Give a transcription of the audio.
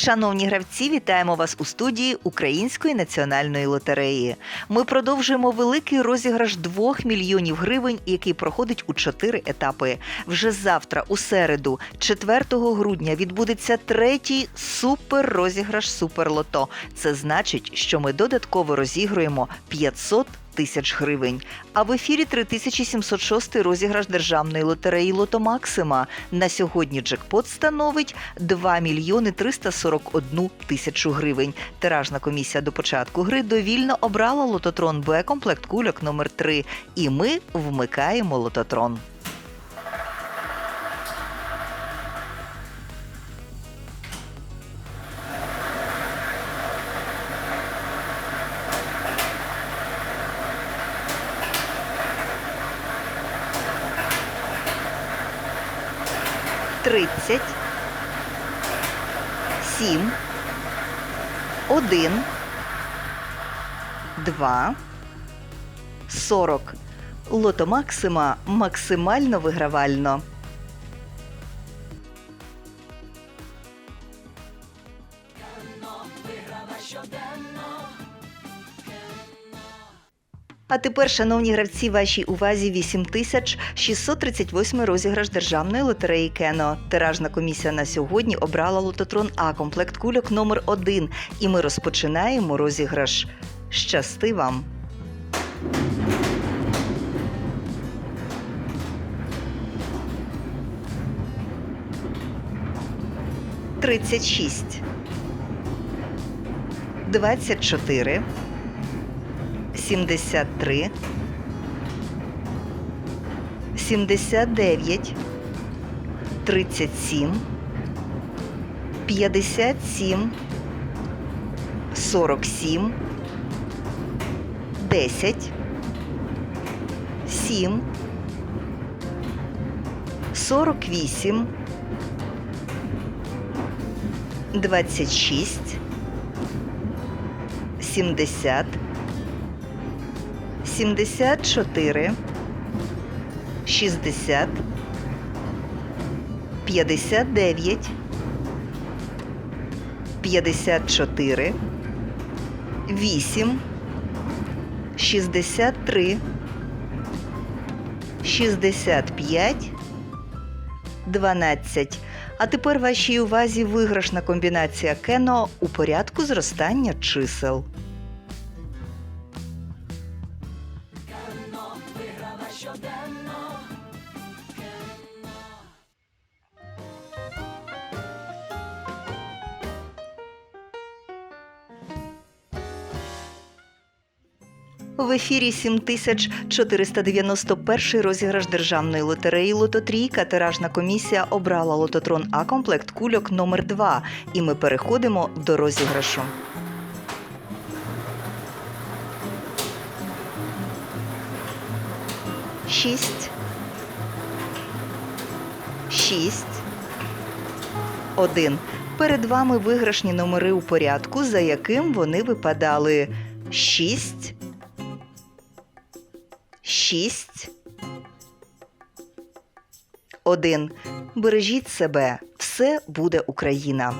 Шановні гравці, вітаємо вас у студії Української національної лотереї. Ми продовжуємо великий розіграш 2 мільйонів гривень, який проходить у чотири етапи. Вже завтра, у середу, 4 грудня, відбудеться третій супер-розіграш Суперлото. Це значить, що ми додатково розігруємо 500 тисяч гривень. А в ефірі 3706 розіграш державної лотереї Лото Максима. На сьогодні джекпот становить 2 мільйони 341 тисячу гривень. Тиражна комісія до початку гри довільно обрала лототрон Б комплект кульок номер 3 І ми вмикаємо лототрон. Тридцять. Сім. Один. Два. Сорок. Лото Максима максимально вигравально. А тепер, шановні гравці, вашій увазі 8638 розіграш державної лотереї Кено. Тиражна комісія на сьогодні обрала лототрон А комплект кульок номер 1 І ми розпочинаємо розіграш. Щасти вам! Тридцять шість. Двадцять чотири. 73, 79, 37, 57, 47, 10, 7, 48, 26, 70, 74, 60, 59, 54, 8, 63, 65, 12. А тепер вашій увазі виграшна комбінація кено у порядку зростання чисел. В ефірі 7491 розіграш державної лотереї Лототрійка. Тиражна комісія обрала лототрон А комплект кульок номер 2 І ми переходимо до розіграшу. Шість. Шість. Один. Перед вами виграшні номери у порядку, за яким вони випадали. Шість. Шість. Один. Бережіть себе. Все буде Україна.